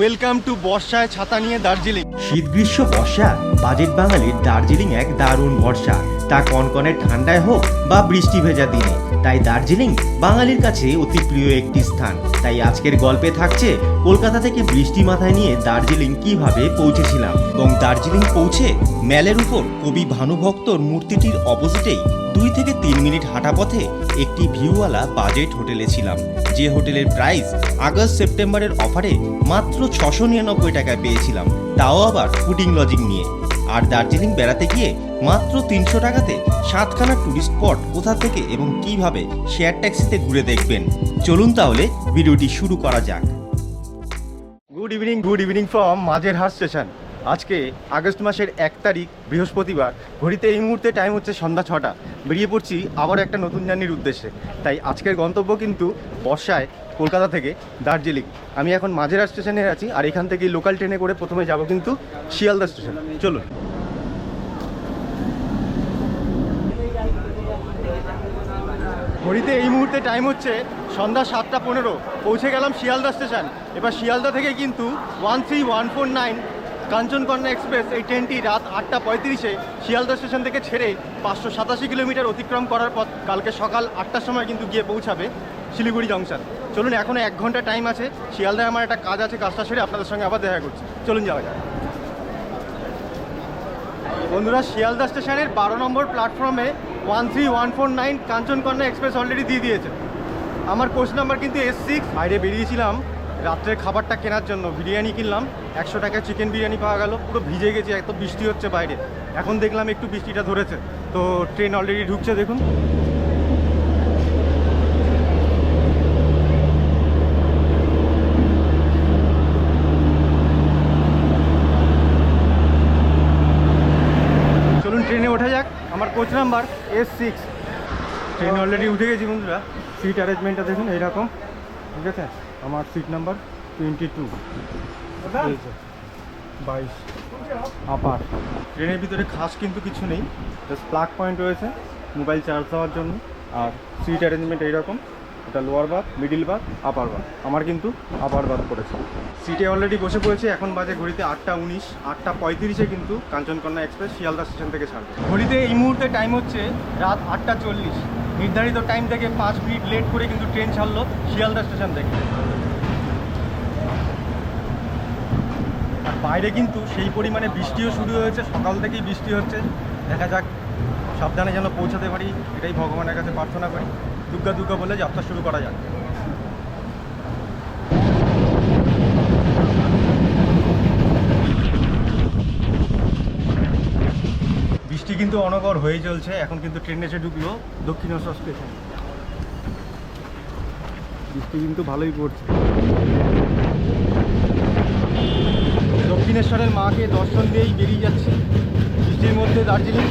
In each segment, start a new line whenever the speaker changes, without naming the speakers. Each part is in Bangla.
ওয়েলকাম টু বর্ষায় ছাতা নিয়ে দার্জিলিং।
শীত গ্রীষ্ম, বর্ষা, বাজেট বাঙালির দার্জিলিং এক দারুণ ভরসা তা কনকনে ঠান্ডায় হোক বা বৃষ্টি ভেজা দিনে, তাই দার্জিলিং বাঙালির কাছে অতি প্রিয় একটি স্থান। তাই আজকের গল্পে থাকছে কলকাতা থেকে বৃষ্টি মাথায় নিয়ে দার্জিলিং কীভাবে পৌঁছেছিলাম। এবং দার্জিলিং পৌঁছে ম্যালের উপর কবি ভানুভক্তর মূর্তিটির অপোজিটেই দুই থেকে তিন মিনিট হাঁটা পথে একটি ভিউওয়ালা বাজেট হোটেলে ছিলাম। যে হোটেলের প্রাইস আগস্ট সেপ্টেম্বরের অফারে মাত্র ছশো নিরানব্বই টাকায় পেয়েছিলাম। তাও আবার ফুডিং লজিং নিয়ে। আর দার্জিলিং বেড়াতে গিয়ে মাত্র তিনশো টাকাতে সাতখানা ট্যুরিস্ট স্পট কোথা থেকে এবং কীভাবে শেয়ার ট্যাক্সিতে ঘুরে দেখবেন। চলুন তাহলে ভিডিওটি শুরু করা যাক।
Good evening good evening from Majerhat station আজকে আগস্ট মাসের এক তারিখ, বৃহস্পতিবার, ঘড়িতে এই মুহূর্তে টাইম হচ্ছে সন্ধ্যা ছটা। বেরিয়ে পড়ছি আবার একটা নতুন জার্নির উদ্দেশ্যে। তাই আজকের গন্তব্য কিন্তু বর্ষায় কলকাতা থেকে দার্জিলিং। আমি এখন মাঝেরহাট স্টেশনে আছি আর এখান থেকে লোকাল ট্রেনে করে প্রথমে যাব কিন্তু শিয়ালদা স্টেশন চলুন। ঘড়িতে এই মুহূর্তে টাইম হচ্ছে সন্ধ্যা সাতটা পনেরো। পৌঁছে গেলাম শিয়ালদা স্টেশন এবার শিয়ালদা থেকে কিন্তু one three one four nine Kanchankanya express এই ট্রেনটি রাত আটটা পঁয়ত্রিশে শিয়ালদা স্টেশন থেকে ছেড়ে পাঁচশো সাতাশি কিলোমিটার অতিক্রম করার পর কালকে সকাল আটটার সময় কিন্তু গিয়ে পৌঁছাবে শিলিগুড়ি জংশন। চলুন এখনও এক ঘণ্টা টাইম আছে। শিয়ালদায় আমার একটা কাজ আছে, কাজটা সেরে আপনাদের সঙ্গে আবার দেখা করছি। চলুন, যাওয়া যাক। বন্ধুরা শিয়ালদা স্টেশনের বারো নম্বর প্ল্যাটফর্মে one three one four nine Kanchankanya express already দিয়ে দিয়েছে। আমার কোচ নাম্বার কিন্তু এস সিক্স বাইরে বেরিয়েছিলাম। রাত্রের খাবারটা কেনার জন্য বিরিয়ানি কিনলাম, একশো টাকায় চিকেন বিরিয়ানি পাওয়া গেল, পুরো ভিজে গেছে, এত বৃষ্টি হচ্ছে বাইরে। এখন দেখলাম একটু বৃষ্টিটা ধরেছে, তো ট্রেন অলরেডি ঢুকছে, দেখুন। চলুন ট্রেনে ওঠা যাক, আমার coach number S six train already উঠে গেছি বন্ধুরা সিট অ্যারেঞ্জমেন্টটা দেখুন, এইরকম, ঠিক আছে? আমার সিট নাম্বার টোয়েন্টি টু বাইশ। আপার। ট্রেনের ভিতরে খাস কিন্তু কিছু নেই। জাস্ট প্লাগ পয়েন্ট রয়েছে মোবাইল চার্জ দেওয়ার জন্য। আর সিট অ্যারেঞ্জমেন্ট এইরকম। এটা lower berth middle berth upper berth আমার কিন্তু আপার বাথ পড়েছে। সিটে অলরেডি বসে পড়েছে এখন বাজে ঘড়িতে আটটা উনিশ। আটটা পঁয়ত্রিশে কিন্তু কাঞ্চনকন্যা এক্সপ্রেস শিয়ালদা স্টেশন থেকে ছাড়বে। ঘড়িতে এই মুহূর্তে টাইম হচ্ছে রাত আটটা চল্লিশ। নির্ধারিত টাইম থেকে পাঁচ মিনিট লেট করে কিন্তু ট্রেন ছাড়লো শিয়ালদা স্টেশন থেকে। আর বাইরে কিন্তু সেই পরিমাণে বৃষ্টিও শুরু হয়েছে, সকাল থেকেই বৃষ্টি হচ্ছে। দেখা যাক, সাবধানে যেন পৌঁছাতে পারি, এটাই ভগবানের কাছে প্রার্থনা করি। দুর্গা দুর্গা বলে যাত্রা শুরু করা যাক বৃষ্টি কিন্তু অনগর হয়ে চলছে। এখন কিন্তু ট্রেন এসে ঢুকলো দক্ষিণেশ্বর স্টেশন বৃষ্টি কিন্তু ভালোই পড়ছে। দক্ষিণেশ্বরের মাকে দর্শন দিয়েই বেরিয়ে যাচ্ছে। বৃষ্টির মধ্যে দার্জিলিং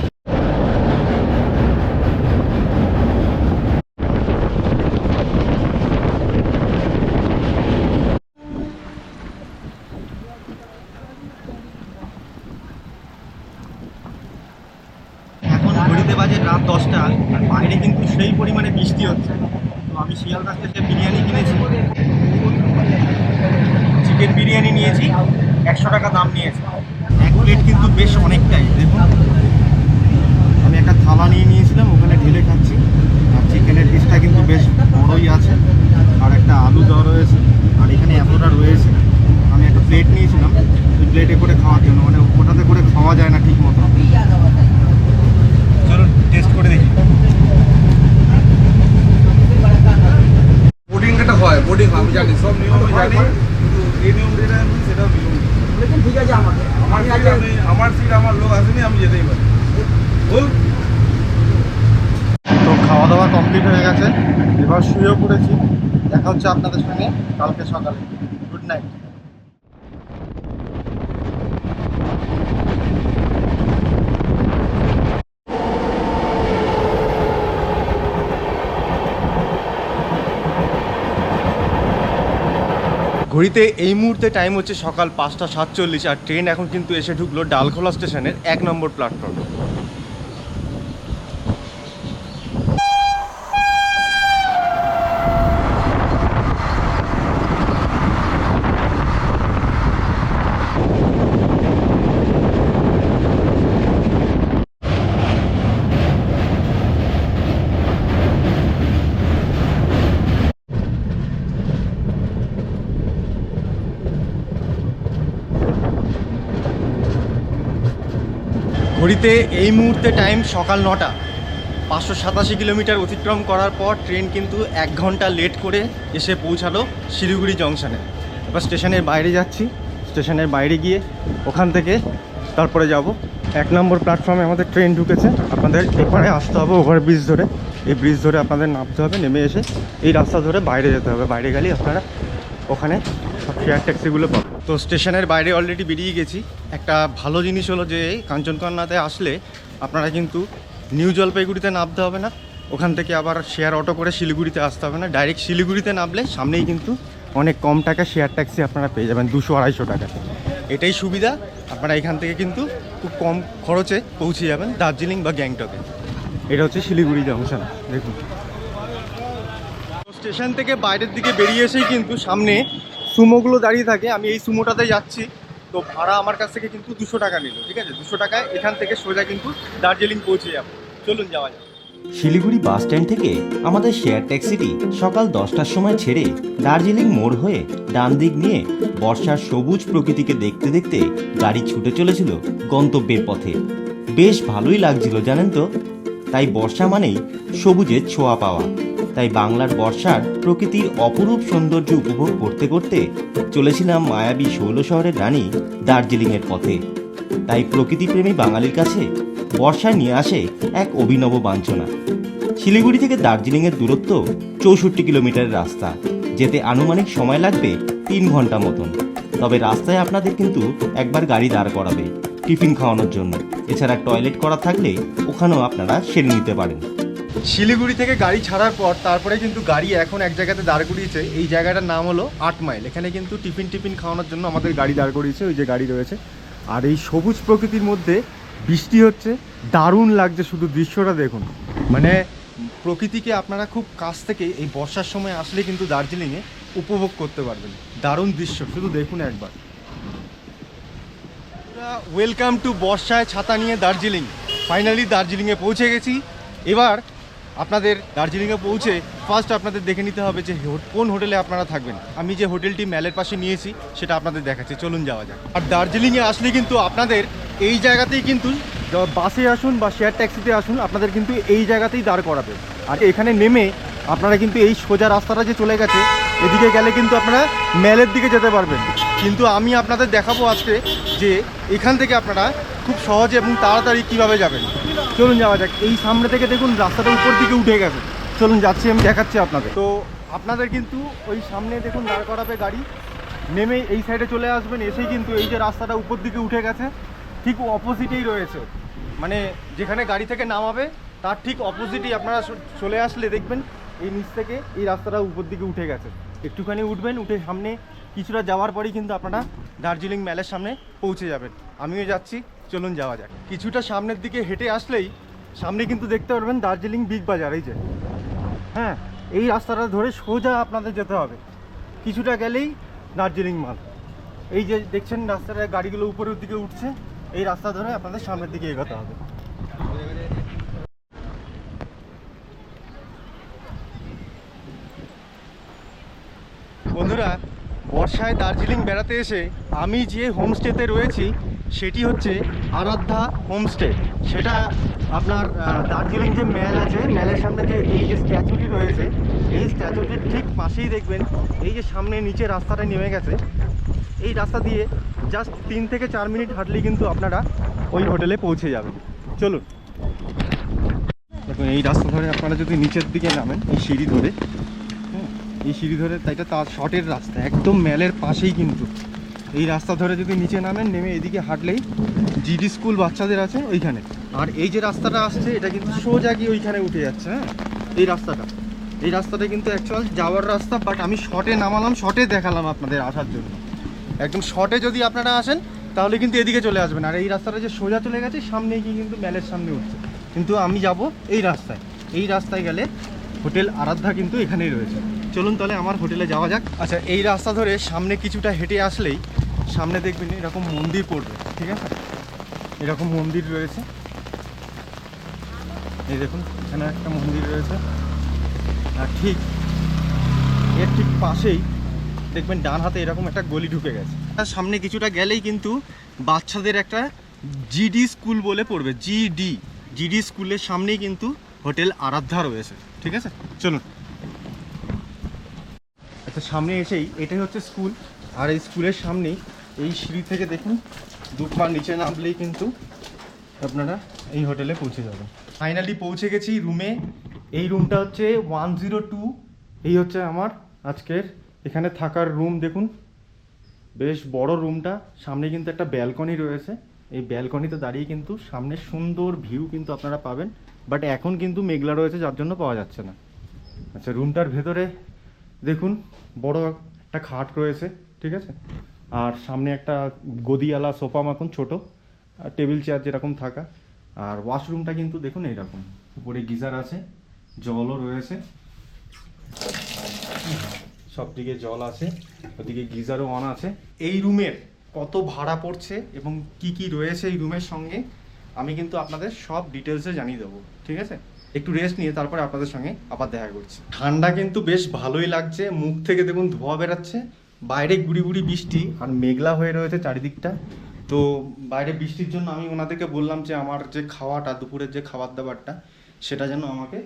এখন ঘড়িতে বাজে রাত দশটা, আর বাইরে কিন্তু সেই পরিমাণে বৃষ্টি হচ্ছে। তো আমি শিয়ালদা থেকে বিরিয়ানি কিনেছি। চিকেন বিরিয়ানি নিয়েছি, একশো টাকা দাম নিয়েছে। এক প্লেট কিন্তু বেশ অনেকটাই, দেখুন। আমি একটা থালা নিয়ে নিয়েছিলাম, ওখানে ঢেলে খাচ্ছি। আর চিকেনের পিসটা কিন্তু বেশ বড়ই আছে, আর একটা আলু দেওয়া রয়েছে, আর এখানে এতটা রয়েছে। আমি একটা প্লেট নিয়েছিলাম, ওই প্লেটে করে খাওয়ার জন্য মানে ওটাতে করে খাওয়া যায় না ঠিক মতো টেস্ট করে দেখি।
বোর্ডিং একটা হয় বোর্ডিং আমি জানি সব নিয়ম আমি জানি। কিন্তু এই নিয়ম যেটা আমি সেটাও নিয়ম। ঠিক আছে আমার আমার সিট আমি আমার সিট আমার লোক আসেনি আমি যেতেই পারি। বল।
তো খাওয়া দাওয়া কমপ্লিট হয়ে গেছে। এবার শুয়েও পড়েছি। দেখা হচ্ছে আপনাদের সঙ্গে কালকে সকালে। গুড নাইট ঘড়িতে এই মুহূর্তে টাইম হচ্ছে সকাল পাঁচটা সাতচল্লিশ আর ট্রেন এখন কিন্তু এসে ঢুকলো ডালখোলা স্টেশনের এক নম্বর প্ল্যাটফর্মে ঘড়িতে এই মুহূর্তে টাইম সকাল নটা। পাঁচশো সাতাশি কিলোমিটার অতিক্রম করার পর ট্রেন কিন্তু এক ঘণ্টা লেট করে এসে পৌঁছালো শিলিগুড়ি জংশনে এবার স্টেশনের বাইরে যাচ্ছি। স্টেশনের বাইরে গিয়ে ওখান থেকে তারপরে যাব। এক নম্বর প্ল্যাটফর্মে আমাদের ট্রেন ঢুকেছে। আপনাদের এপারে আসতে হবে ওভার ব্রিজ ধরে। এই ব্রিজ ধরে আপনাদের নামতে হবে, নেমে এসে এই রাস্তা ধরে বাইরে যেতে হবে। বাইরে গেলেই আপনারা ওখানে সব শেয়ার ট্যাক্সিগুলো পাবেন তো স্টেশনের বাইরে অলরেডি বেরিয়ে গেছি। একটা ভালো জিনিস হলো যে কাঞ্চনকন্যাতে আসলে আপনারা কিন্তু নিউ জলপাইগুড়িতে নামতে হবে না। ওখান থেকে আবার শেয়ার অটো করে শিলিগুড়িতে আসতে হবে না। ডাইরেক্ট শিলিগুড়িতে নামলে সামনেই কিন্তু অনেক কম টাকা শেয়ার ট্যাক্সি আপনারা পেয়ে যাবেন, দুশো আড়াইশো টাকা। এটাই সুবিধা। আপনারা এখান থেকে কিন্তু খুব কম খরচে পৌঁছে যাবেন দার্জিলিং বা গ্যাংটকে। এটা হচ্ছে শিলিগুড়ি জংশন, দেখুন। স্টেশন থেকে বাইরের দিকে বেরিয়ে এসেই কিন্তু সামনে সুমোগুলো দাঁড়িয়ে থাকে, আমি এই সুমোটাতে যাচ্ছি। তো ভাড়া আমার কাছ থেকে কিন্তু দুশো টাকা নিল, ঠিক আছে? দুশো টাকায় এখান থেকে সোজা কিন্তু দার্জিলিং পৌঁছে যাব। চলুন যাওয়া যাক।
শিলিগুড়ি বাস স্ট্যান্ড থেকে আমাদের শেয়ার ট্যাক্সিটি সকাল দশটার সময় ছেড়ে দার্জিলিং মোড় হয়ে ডান দিক নিয়ে বর্ষার সবুজ প্রকৃতিকে দেখতে দেখতে গাড়ি ছুটে চলেছিল গন্তব্যের পথে। বেশ ভালোই লাগছিল, জানেন তো? তাই বর্ষা মানেই সবুজের ছোঁয়া পাওয়া। তাই বাংলার বর্ষার প্রকৃতির অপরূপ সৌন্দর্য উপভোগ করতে করতে চলেছিলাম মায়াবী শৈল শহরের রানী দার্জিলিংয়ের পথে। তাই প্রকৃতিপ্রেমী বাঙালির কাছে বর্ষা নিয়ে আসে এক অভিনব বাঞ্ছনা। শিলিগুড়ি থেকে দার্জিলিংয়ের দূরত্ব চৌষট্টি কিলোমিটারের রাস্তা। যেতে আনুমানিক সময় লাগবে তিন ঘণ্টা মতন। তবে রাস্তায় আপনাদের কিন্তু একবার গাড়ি দাঁড় করাবে, টিফিন খাওয়ানোর জন্য। এছাড়া টয়লেট করা থাকলে ওখানেও আপনারা সেরে নিতে পারেন।
শিলিগুড়ি থেকে গাড়ি ছাড়ার পর তারপরে কিন্তু গাড়ি এখন এক জায়গাতে দাঁড় করিয়েছে। এই জায়গাটার নাম হলো আট মাইল। এখানে কিন্তু টিফিন টিফিন খাওয়ানোর জন্য আমাদের গাড়ি দাঁড় করিয়েছে, ওই যে গাড়ি রয়েছে। আর এই সবুজ প্রকৃতির মধ্যে বৃষ্টি হচ্ছে, দারুণ লাগছে শুধু দৃশ্যটা দেখুন। মানে প্রকৃতিকে আপনারা খুব কাছ থেকে এই বর্ষার সময় আসলে কিন্তু দার্জিলিংয়ে উপভোগ করতে পারবেন। দারুণ দৃশ্য, শুধু দেখুন একবার। ওয়েলকাম টু বর্ষায় ছাতা নিয়ে দার্জিলিং। ফাইনালি দার্জিলিংয়ে পৌঁছে গেছি। এবার আপনাদের দার্জিলিংয়ে পৌঁছে ফার্স্ট আপনাদের দেখে নিতে হবে যে কোন হোটেলে আপনারা থাকবেন। আমি যে হোটেলটি ম্যালের পাশে নিয়েছি, সেটা আপনাদের দেখাচ্ছি। চলুন যাওয়া যাক। আর দার্জিলিংয়ে আসলে কিন্তু আপনাদের এই জায়গাতেই কিন্তু বাসে আসুন বা শেয়ার ট্যাক্সিতে আসুন, আপনাদের কিন্তু এই জায়গাতেই দাঁড় করাবে। আর এখানে নেমে আপনারা কিন্তু এই সোজা রাস্তাটা যে চলে গেছে, এদিকে গেলে কিন্তু আপনারা ম্যালের দিকে যেতে পারবেন। কিন্তু আমি আপনাদের দেখাবো আজকে যে এখান থেকে আপনারা খুব সহজে এবং তাড়াতাড়ি কীভাবে যাবেন। চলুন যাওয়া যাক। এই সামনে থেকে দেখুন রাস্তাটা উপর দিকে উঠে গেছে। চলুন যাচ্ছি, আমি দেখাচ্ছি আপনাদের। তো আপনাদের কিন্তু ওই সামনে দেখুন দাঁড় করাবে গাড়ি। নেমে এই সাইডে চলে আসবেন, এসেই কিন্তু এই যে রাস্তাটা উপর দিকে উঠে গেছে, ঠিক অপোজিটেই রয়েছে। মানে যেখানে গাড়ি থেকে নামাবে, তার ঠিক অপোজিটেই আপনারা চলে আসলে দেখবেন, এই নিচ থেকে এই রাস্তাটা উপর দিকে উঠে গেছে। একটুখানি উঠবেন, উঠে সামনে কিছুটা যাওয়ার পরেই কিন্তু আপনারা দার্জিলিং ম্যালের সামনে পৌঁছে যাবেন। আমিও যাচ্ছি। চলুন যাওয়া যাক। কিছুটা সামনের দিকে হেঁটে আসলেই সামনে কিন্তু দেখতে পারবেন দার্জিলিং বিগ বাজার, এই যে। হ্যাঁ এই রাস্তাটা ধরে সোজা আপনাদের যেতে হবে। কিছুটা গেলেই দার্জিলিং মাল। এই যে দেখছেন রাস্তাটা, গাড়িগুলো উপরের দিকে উঠছে। এই রাস্তা ধরে আপনাদের সামনের দিকে এগোতে হবে। বন্ধুরা বর্ষায় দার্জিলিং বেড়াতে এসে আমি যে হোমস্টেতে রয়েছি, সেটি হচ্ছে আরাধ্যা হোমস্টে। সেটা আপনার দার্জিলিং যে ম্যাল আছে ম্যালের সামনে যে এই যে স্ট্যাচুটি রয়েছে, এই স্ট্যাচুটির ঠিক পাশেই দেখবেন, এই যে সামনে নিচে রাস্তাটা নেমে গেছে। এই রাস্তা দিয়ে জাস্ট তিন থেকে চার মিনিট হাঁটলেই কিন্তু আপনারা ওই হোটেলে পৌঁছে যাবেন। চলুন। দেখুন, এই রাস্তা ধরে আপনারা যদি নিচের দিকে নামেন, এই সিঁড়ি ধরে এই সিঁড়ি ধরে, তাই এটা তার শর্টের রাস্তা, একদম ম্যালের পাশেই কিন্তু। এই রাস্তা ধরে যদি নিচে নামেন, নেমে এদিকে হাঁটলেই জিডি স্কুল বাচ্চাদের আছে ওইখানে। আর এই যে রাস্তাটা আসছে, এটা কিন্তু সোজা গিয়ে ওইখানে উঠে যাচ্ছে হ্যাঁ? এই রাস্তাটা। এই রাস্তাটা কিন্তু অ্যাকচুয়াল যাওয়ার রাস্তা বাট আমি শর্টে নামালাম শর্টে দেখালাম আপনাদের আসার জন্য। একদম শর্টে যদি আপনারা আসেন, তাহলে কিন্তু এদিকে চলে আসবেন। আর এই রাস্তাটা যে সোজা চলে গেছে সামনে গিয়ে কিন্তু ম্যালের সামনে উঠছে। কিন্তু আমি যাব এই রাস্তায়। এই রাস্তায় গেলে হোটেল আরাধ্যা কিন্তু এখানেই রয়েছে। চলুন তাহলে আমার হোটেলে যাওয়া যাক। আচ্ছা এই রাস্তা ধরে সামনে কিছুটা হেঁটে আসলেই সামনে দেখবেন এরকম মন্দির পড়বে, ঠিক আছে? এরকম মন্দির রয়েছে। এই দেখুন, এখানে একটা মন্দির রয়েছে। আর ঠিক এর ঠিক পাশেই দেখবেন ডান হাতে এরকম একটা গলি ঢুকে গেছে। তার সামনে কিছুটা গেলেই কিন্তু বাচ্চাদের একটা জিডি স্কুল বলে পড়বে, জিডি। জিডি স্কুলের সামনেই কিন্তু হোটেল আরাধ্যা রয়েছে, ঠিক আছে? চলুন। আচ্ছা সামনে এসেই এটাই হচ্ছে স্কুল। আর এই স্কুলের সামনেই এই সিঁড়ি থেকে দেখুন, দু পা নিচে নামলেই কিন্তু আপনারা এই হোটেলে পৌঁছে যাবেন। ফাইনালি পৌঁছে গেছি রুমে এই রুমটা হচ্ছে ওয়ান জিরো টু এই হচ্ছে আমার আজকের এখানে থাকার রুম দেখুন। বেশ বড় রুমটা সামনে কিন্তু একটা ব্যালকনি রয়েছে। এই ব্যালকনিতে দাঁড়িয়ে কিন্তু সামনে সুন্দর ভিউ কিন্তু আপনারা পাবেন। বাট এখন কিন্তু মেঘলা রয়েছে, যার জন্য পাওয়া যাচ্ছে না। আচ্ছা রুমটার ভেতরে দেখুন, বড় একটা খাট রয়েছে, ঠিক আছে? আর সামনে একটা গদিওয়ালা সোফা মতন ছোট টেবিল চেয়ার যেরকম থাকা। আর ওয়াশরুমটা কিন্তু দেখুন এইরকম, উপরে গিজার আছে, জলও রয়েছে। সব দিকে জল আছে, ওদিকে গিজারও অন আছে। এই রুমের কত ভাড়া পড়ছে এবং কি কি রয়েছে এই রুমের সঙ্গে, আমি কিন্তু আপনাদের সব ডিটেলসে জানিয়ে দেবো, ঠিক আছে? একটু রেস্ট নিয়ে তারপরে আপনাদের সঙ্গে আবার দেখা করছি। ঠান্ডা কিন্তু বেশ ভালোই লাগছে, মুখ থেকে দেখুন ধোয়া বেরাচ্ছে, বাইরে গুড়ি গুড়ি বৃষ্টি আর মেঘলা হয়ে রয়েছে চারিদিকটা। তো বাইরে বৃষ্টির জন্য আমি ওনাদেরকে বললাম যে আমার যে খাওয়াটা, দুপুরের যে খাবার দাবারটা, সেটা যেন আমাকে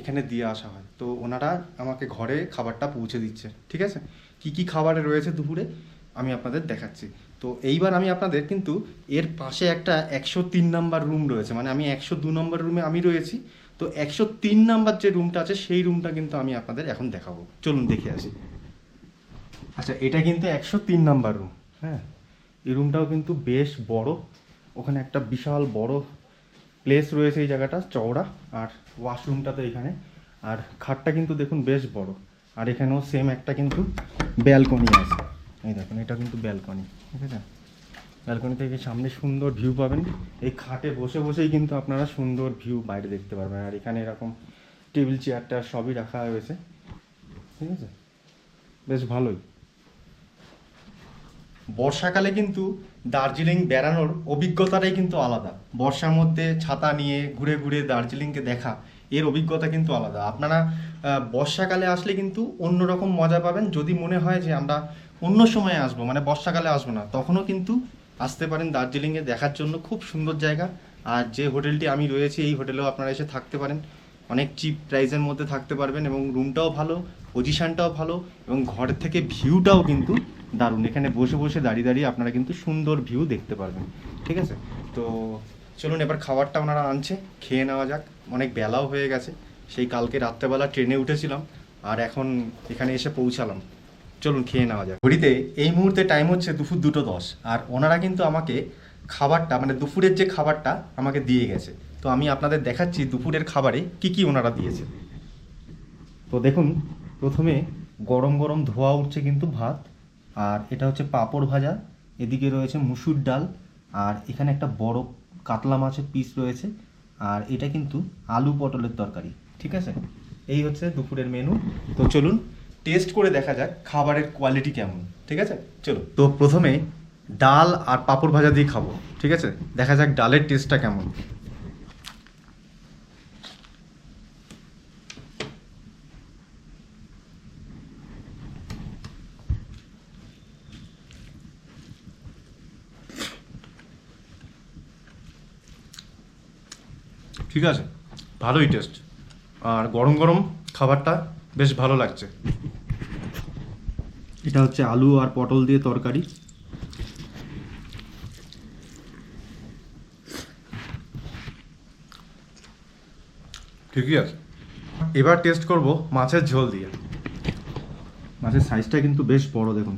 এখানে দিয়ে আসা হয়। তো ওনারা আমাকে ঘরে খাবারটা পৌঁছে দিচ্ছে, ঠিক আছে? কি কি খাবারে রয়েছে দুপুরে, আমি আপনাদের দেখাচ্ছি। তো এইবার আমি আপনাদের কিন্তু এর পাশে একটা একশো তিন নাম্বার রুম রয়েছে মানে আমি একশো দু নম্বর রুমে আমি রয়েছি। তো একশো তিন নাম্বার যে রুমটা আছে, সেই রুমটা কিন্তু আমি আপনাদের এখন দেখাবো। চলুন দেখে আসি। আচ্ছা এটা কিন্তু একশো তিন নাম্বার রুম হ্যাঁ? এই রুমটাও কিন্তু বেশ বড়। ওখানে একটা বিশাল বড় প্লেস রয়েছে এই জায়গাটা, চওড়া, আর ওয়াশরুমটা তো এখানে। আর খাটটা কিন্তু দেখুন বেশ বড়। আর এখানেও সেম একটা কিন্তু ব্যালকনি আছে। এই দেখুন, এটা কিন্তু ব্যালকনি ঠিক আছে? ব্যালকনি থেকে সামনে সুন্দর ভিউ পাবেন। এই খাটে বসে বসেই কিন্তু আপনারা সুন্দর ভিউ বাইরে দেখতে পারবেন। আর এখানে এরকম টেবিল চেয়ারটা সবই রাখা হয়েছে। ঠিক আছে? বেশ ভালোই। বর্ষাকালে কিন্তু দার্জিলিং বেড়ানোর অভিজ্ঞতাটাই কিন্তু আলাদা। বর্ষার মধ্যে ছাতা নিয়ে ঘুরে ঘুরে দার্জিলিংকে দেখা, এর অভিজ্ঞতা কিন্তু আলাদা। আপনারা বর্ষাকালে আসলে কিন্তু অন্যরকম মজা পাবেন। যদি মনে হয় যে আমরা অন্য সময়ে আসব মানে বর্ষাকালে আসব না, তখনও কিন্তু আসতে পারেন দার্জিলিংয়ে দেখার জন্য। খুব সুন্দর জায়গা। আর যে হোটেলটি আমি রয়েছি, এই হোটেলেও আপনারা এসে থাকতে পারেন। অনেক চিপ প্রাইসের মধ্যে থাকতে পারবেন এবং রুমটাও ভালো, পজিশনটাও ভালো এবং ঘর থেকে ভিউটাও কিন্তু দারুণ। এখানে বসে বসে দাঁড়িয়ে দাঁড়িয়ে আপনারা কিন্তু সুন্দর ভিউ দেখতে পারবেন। ঠিক আছে? তো চলুন এবার খাবারটা ওনারা আনছে, খেয়ে নেওয়া যাক। অনেক বেলাও হয়ে গেছে। সেই কালকে রাত্রেবেলা ট্রেনে উঠেছিলাম আর এখন এখানে এসে পৌঁছালাম। চলুন খেয়ে নেওয়া যাক। ঘড়িতে এই মুহূর্তে টাইম হচ্ছে দুপুর দুটো দশ, আর ওনারা কিন্তু আমাকে খাবারটা মানে দুপুরের যে খাবারটা আমাকে দিয়ে গেছে। তো আমি আপনাদের দেখাচ্ছি দুপুরের খাবারে কি কি ওনারা দিয়েছে। তো দেখুন, প্রথমে গরম গরম ধোয়া উঠছে কিন্তু ভাত, আর এটা হচ্ছে পাঁপড় ভাজা, এদিকে রয়েছে মুসুর ডাল, আর এখানে একটা বড় কাতলা মাছের পিস রয়েছে, আর এটা কিন্তু আলু পটলের তরকারি, ঠিক আছে? এই হচ্ছে দুপুরের মেনু তো চলুন টেস্ট করে দেখা যাক খাবারের কোয়ালিটি কেমন, ঠিক আছে? চলো। তো প্রথমে ডাল আর পাঁপড় ভাজা দিয়ে খাব, ঠিক আছে? দেখা যাক ডালের টেস্টটা কেমন। ঠিক আছে? ভালোই টেস্ট আর গরম গরম খাবারটা বেশ ভালো লাগছে। এটা হচ্ছে আলু আর পটল দিয়ে তরকারি। ঠিকই আছে। এবার টেস্ট করব মাছের ঝোল দিয়ে। মাছের সাইজটা কিন্তু বেশ বড় দেখুন।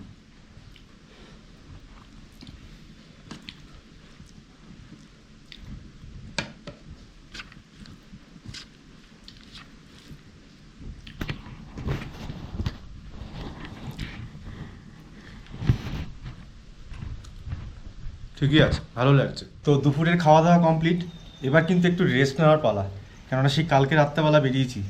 ঠিকই আছে ভালো লাগছে। তো দুপুরের খাওয়া দাওয়া কমপ্লিট এবার কিন্তু একটু রেস্ট নেওয়ার পালা। কেননা সেই কালকে রাত্রেবেলা বেরিয়েছি।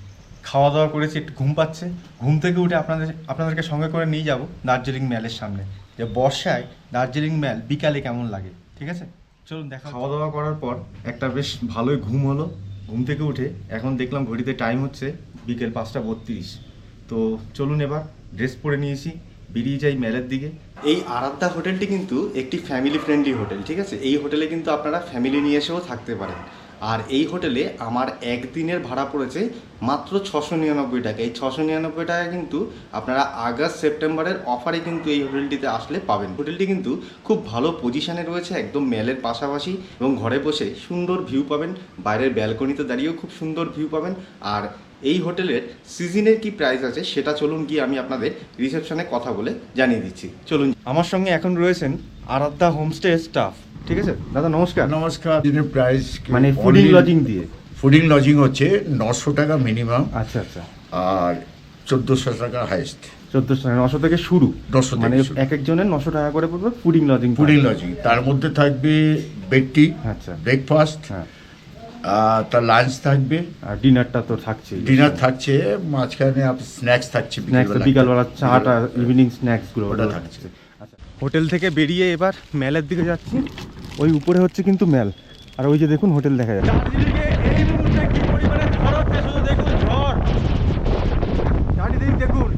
খাওয়া দাওয়া করেছি একটু ঘুম পাচ্ছে। ঘুম থেকে উঠে আপনাদের আপনাদেরকে সঙ্গে করে নিয়ে যাব দার্জিলিং ম্যালের সামনে। যে বর্ষায় দার্জিলিং ম্যাল বিকালে কেমন লাগে ঠিক আছে? চলুন দেখা খাওয়া দাওয়া করার পর একটা বেশ ভালোই ঘুম হলো। ঘুম থেকে উঠে এখন দেখলাম ঘড়িতে টাইম হচ্ছে বিকেল পাঁচটা বত্রিশ। তো চলুন এবার ড্রেস পরে নিয়েছি। বেরিয়ে যাই মেলের দিকে। এই আরাধ্যা হোটেলটি কিন্তু একটি ফ্যামিলি ফ্রেন্ডলি হোটেল, ঠিক আছে? এই হোটেলে কিন্তু আপনারা ফ্যামিলি নিয়ে এসেও থাকতে পারেন। আর এই হোটেলে আমার একদিনের ভাড়া পড়েছে মাত্র ছশো নিরানব্বই টাকা। এই ছশো নিরানব্বই টাকা কিন্তু আপনারা আগস্ট, সেপ্টেম্বরের অফারে কিন্তু এই হোটেলটিতে আসলে পাবেন। হোটেলটি কিন্তু খুব ভালো পজিশানে রয়েছে, একদম মেলের পাশাপাশি এবং ঘরে বসে সুন্দর ভিউ পাবেন। বাইরের ব্যালকনিতে দাঁড়িয়েও খুব সুন্দর ভিউ পাবেন। আর এই হোটেলের সিজনের কি প্রাইস আছে সেটা চলুন গিয়ে আমি আপনাদের রিসেপশনে কথা বলে জানিয়ে দিচ্ছি। চলুন। আমার সঙ্গে এখন রয়েছেন আরাধ্যা হোমস্টে স্টাফ ঠিক আছে? দাদা নমস্কার।
নমস্কার। দিনের প্রাইস
মানে ফুডিং লজিং দিয়ে?
ফুডিং লজিং হচ্ছে নশো টাকা মিনিমাম
আচ্ছা আচ্ছা।
আর চোদ্দোশো টাকা হাইস্ট
চোদ্দোশো টাকা নশো থেকে শুরু।
900 থেকে
মানে এক একজনের নশো টাকা করে পড়বে ফুডিং লজিং
ফুডিং লজিং তার মধ্যে থাকবে বেডটি
আচ্ছা।
ব্রেকফাস্ট
হ্যাঁ।
তার লাঞ্চ থাকবে।
আর ডিনারটা তো থাকছে
ডিনার থাকছে মাঝখানে স্ন্যাক্স থাকছে
স্ন্যাক্স
বিকেলবেলা।
চাটা ইভিনিং স্ন্যাক্সগুলো
ওটা। থাকছে।
আচ্ছা। হোটেল থেকে বেরিয়ে এবার মেলের দিকে যাচ্ছি। ওই উপরে হচ্ছে কিন্তু মেল। আর ওই যে দেখুন হোটেল দেখা যাচ্ছে এই মুহূর্তে কি পরিমাণে ঝড় হচ্ছে শুধু দেখুন ঝড় চারিদিক দেখুন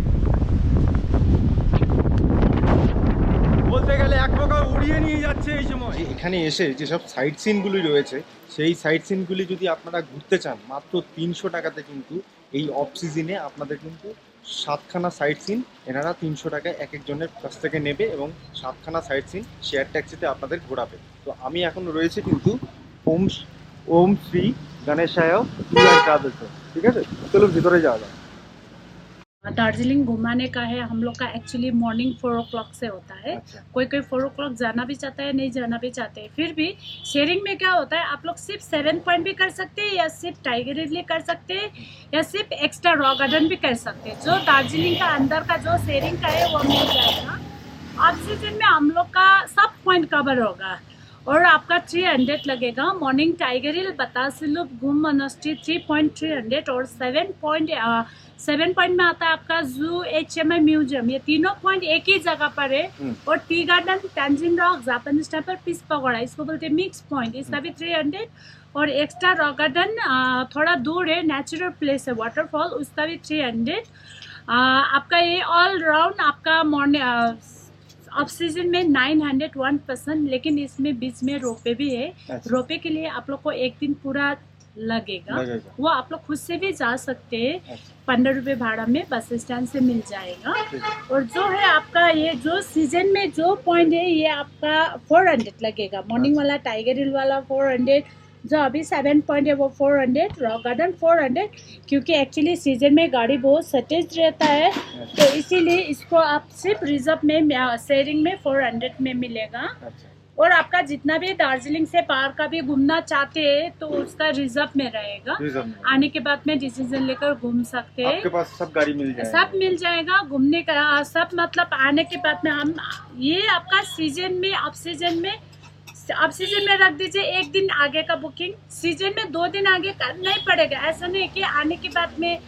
বলতে গেলে এক প্রকার উড়িয়ে নিয়ে যাচ্ছে এই সময় এখানে এসে যেসব সাইট সিনগুলি রয়েছে, সেই সাইট সিনগুলি যদি আপনারা ঘুরতে চান, মাত্র তিনশো টাকাতে কিন্তু এই অফ সিজনে আপনাদের কিন্তু সাতখানা সাইট সিন এনারা তিনশো টাকায় এক একজনের কাছ থেকে নেবে এবং সাতখানা সাইট সিন শেয়ার ট্যাক্সিতে আপনাদের ঘোরাবে। তো আমি এখন রয়েছে কিন্তু ওম ওম শ্রী গণেশায় ট্রাভেলসে ঠিক আছে? চলুন ভিতরে যাওয়া যাক।
दार्जिलिंग घुमाने का है हम लोग का actually morning four o'clock से होता है।
अच्छा।
कोई कोई फोर ओ क्लॉक जाना भी चाहता है नहीं जाना भी चाहते हैं। फिर भी शेयरिंग में क्या होता है आप लोग सिर्फ़ सेवन पॉइंट भी कर सकते हैं या सिर्फ़ टाइगर हिल कर सकते हैं या सिर्फ़ एक्स्ट्रा रॉक गार्डन भी कर सकते हैं। जो दार्जिलिंग का अंदर का जो शेयरिंग का है वो मिल जाएगा। ऑफ़ दिन में हम लोग का सब पॉइंट कवर होगा। और आपका थ्री हंड्रेड लगेगा। Morning Tiger Hill Batasia Loop Ghum monastery three point three hundred और सेवन पॉइंट सेवन पॉइंट में आता है आपका जू एच एम आई म्यूज़ियम ये तीनों पॉइंट एक ही जगह पर है।
हम्म।
और tea garden Tenzing rock Japanese temple peace pagoda इसको बोलते हैं मिक्स पॉइंट इसका भी थ्री हंड्रेड और एक्स्ट्रा रॉक गार्डन थोड़ा दूर है। नेचुरल प्लेस है वाटरफॉल उसका भी थ्री हंड्रेड आपका ये ऑल राउंड आपका मॉर्निंग ऑफ़ सीज़न में नाइन हंड्रेड वन परसेंट लेकिन इसमें बीच में रोपे भी है।
अच्छा।
रोपे के लिए आप लोग को एक दिन पूरा लगेगा।
लगेगा।
वो आप लोग खुद से भी जा सकते हैं।
अच्छा।
पंद्रह रुपये भाड़ा में बस स्टैंड से मिल जाएगा। और जो है आपका ये जो सीज़न में जो पॉइंट है ये आपका फोर हंड्रेड लगेगा। मॉर्निंग वाला टाइगर हिल वाला फोर हंड्रेड जो अभी सेवन पॉइंट है वो four hundred rock garden four hundred क्योंकि एक्चुअली सीज़न में गाड़ी बहुत सटेज रहता है। तो इसीलिए इसको आप सिर्फ़ रिज़र्व में शेयरिंग में फोर हंड्रेड में मिलेगा।
अच्छा।
और आपका जितना भी दार्जिलिंग से पार का भी घूमना चाहते हैं तो उसका रिज़र्व में रहेगा। आने के बाद में डिसीज़न लेकर घूम सकते हैं।
आपके पास सब गाड़ी मिल जाएगी।
सब मिल जाएगा घूमने का सब मतलब आने के बाद में हम ये आपका सीज़न में ऑफ़ सीज़न में ऑफ़ सीज़न में रख दीजिए एक दिन आगे का बुकिंग सीज़न में दो दिन आगे करना ही पड़ेगा। ऐसा नहीं कि आने के बाद में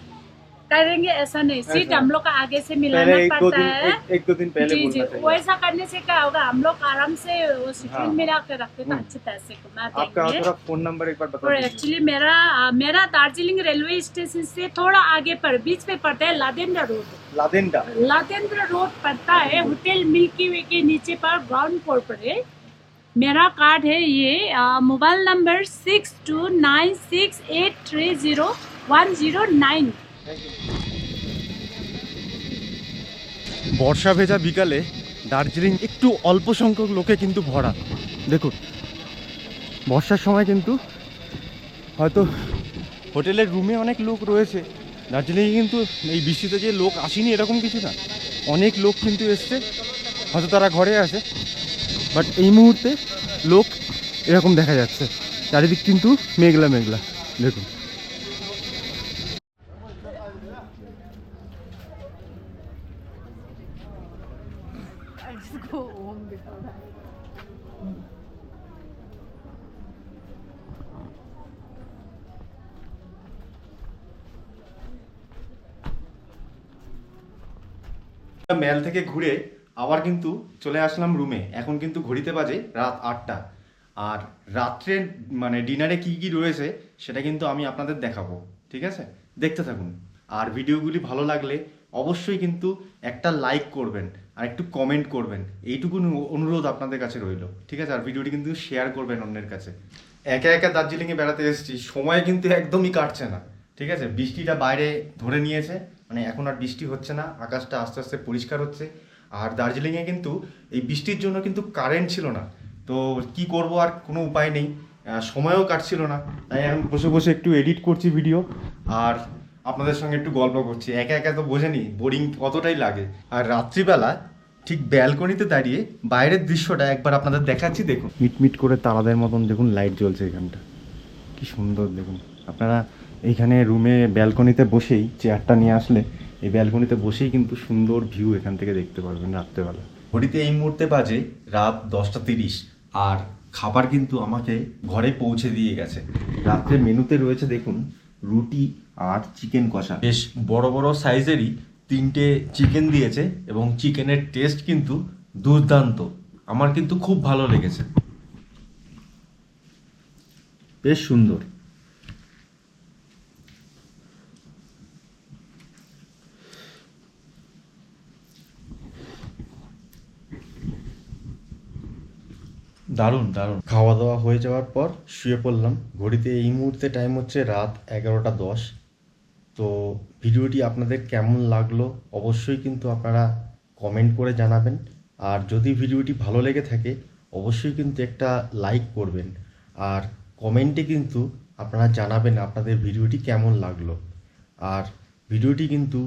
करेंगे ऐसा नहीं। सीट हम लोग का आगे से मिलाना पड़ता है।
एक, एक दो दिन पहले
जी जी। वैसा करने से क्या होगा? हम लोग आराम से वो
हाँ।
मिला कर रखते तो
हम्म।
अच्छे पैसे कमा
आपका फ़ोन नंबर एक बार बता
एक्चुअली मेरा मेरा दार्जिलिंग रेलवे स्टेशन से थोड़ा आगे पर बीच में पड़ता है लादेंद्र रोड।
लादेंडा
लादेंद्र रोड पड़ता है होटल मिल्की वे के नीचे पर ग्राउंड फ्लोर पर है। मेरा कार्ड है ये आ, mobile number six two nine six eight three zero one zero nine
বর্ষা ভেজা বিকালে দার্জিলিং একটু অল্প সংখ্যক লোকে কিন্তু ভরা দেখুন বর্ষার সময় কিন্তু হয়তো হোটেলের রুমে অনেক লোক রয়েছে দার্জিলিংয়ে কিন্তু এই বৃষ্টিতে যে লোক আসেনি এরকম কিছু না অনেক লোক কিন্তু এসছে হয়তো তারা ঘরে আছে বাট এই মুহূর্তে লোক এরকম দেখা যাচ্ছে। চারিদিক কিন্তু মেঘলা মেঘলা। দেখুন। মেল থেকে ঘুরে আবার কিন্তু চলে আসলাম রুমে এখন কিন্তু ঘড়িতে বাজে রাত আটটা। আর রাত্রে মানে ডিনারে কি কি রয়েছে, সেটা কিন্তু আমি আপনাদের দেখাবো। ঠিক আছে? দেখতে থাকুন। আর ভিডিওগুলি ভালো লাগলে অবশ্যই কিন্তু একটা লাইক করবেন, আর একটু কমেন্ট করবেন। এইটুকু অনুরোধ আপনাদের কাছে রইল। ঠিক আছে? আর ভিডিওটি কিন্তু শেয়ার করবেন অন্যের কাছে। একা একা দার্জিলিংয়ে বেড়াতে এসেছি, সময় কিন্তু একদমই কাটছে না। ঠিক আছে? বৃষ্টিটা বাইরে ধরে নিয়েছে। মানে এখন আর বৃষ্টি হচ্ছে না, আকাশটা আস্তে আস্তে পরিষ্কার হচ্ছে। আর দার্জিলিংয়ে কিন্তু এই বৃষ্টির জন্য কিন্তু কারেন্ট ছিল না। তো কি করব আর কোনো উপায় নেই সময়ও কাটছিল না। তাই এখন বসে বসে একটু এডিট করছি ভিডিও আর আপনাদের সঙ্গে একটু গল্প করছি। একা একা তো বোঝেনি বোরিং কতটাই লাগে। আর রাত্রিবেলা ঠিক ব্যালকনিতে দাঁড়িয়ে বাইরের দৃশ্যটা একবার আপনাদের দেখাচ্ছি, দেখুন। মিটমিট করে তারাদের মতন দেখুন লাইট জ্বলছে এখানটা। কি সুন্দর দেখুন। আপনারা এইখানে রুমে ব্যালকনিতে বসেই চেয়ারটা নিয়ে আসলে এই ব্যালকনিতে বসেই কিন্তু সুন্দর ভিউ এখান থেকে দেখতে পারবেন রাত্রেবেলা। ঘড়িতে এই মুহূর্তে বাজে রাত দশটা তিরিশ আর খাবার কিন্তু আমাকে ঘরে পৌঁছে দিয়ে গেছে। রাত্রে মেনুতে রয়েছে দেখুন রুটি আর চিকেন কষা। বেশ বড় বড় সাইজেরই তিনটে চিকেন দিয়েছে এবং চিকেনের টেস্ট কিন্তু দুর্দান্ত। আমার কিন্তু খুব ভালো লেগেছে। বেশ সুন্দর। দারুণ দারুণ। খাওয়া দাওয়া হয়ে যাওয়ার পর শুয়ে পড়লাম। ঘড়িতে এই মুহূর্তে টাইম হচ্ছে রাত এগারোটা দশ। তো ভিডিওটি আপনাদের কেমন লাগল অবশ্যই কিন্তু আপনারা কমেন্ট করে জানাবেন। আর যদি ভিডিওটি ভালো লেগে থাকে, অবশ্যই কিন্তু একটা লাইক করবেন। আর কমেন্টে কিন্তু আপনারা জানাবেন আপনাদের ভিডিওটি কেমন লাগল। আর ভিডিওটি কিন্তু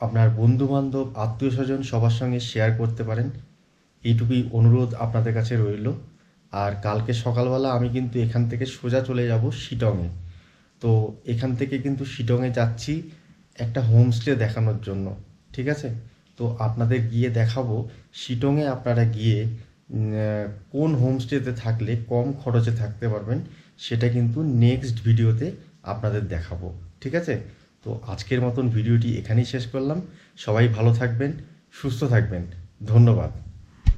আপনার বন্ধু বান্ধব আত্মীয় স্বজন সবার সঙ্গে শেয়ার করতে পারেন। এইটুকুই অনুরোধ আপনাদের কাছে রইল। আর কালকে সকালবেলা আমি কিন্তু এখান থেকে সোজা চলে যাব শিটংয়ে। তো এখান থেকে কিন্তু শিটংয়ে যাচ্ছি একটা হোমস্টে দেখানোর জন্য, ঠিক আছে? তো আপনাদের গিয়ে দেখাবো শিটংয়ে আপনারা গিয়ে কোন হোমস্টেতে থাকলে কম খরচে থাকতে পারবেন সেটা কিন্তু নেক্সট ভিডিওতে আপনাদের দেখাবো, ঠিক আছে? তো আজকের মতন ভিডিওটি এখানেই শেষ করলাম। সবাই ভালো থাকবেন, সুস্থ থাকবেন। ধন্যবাদ।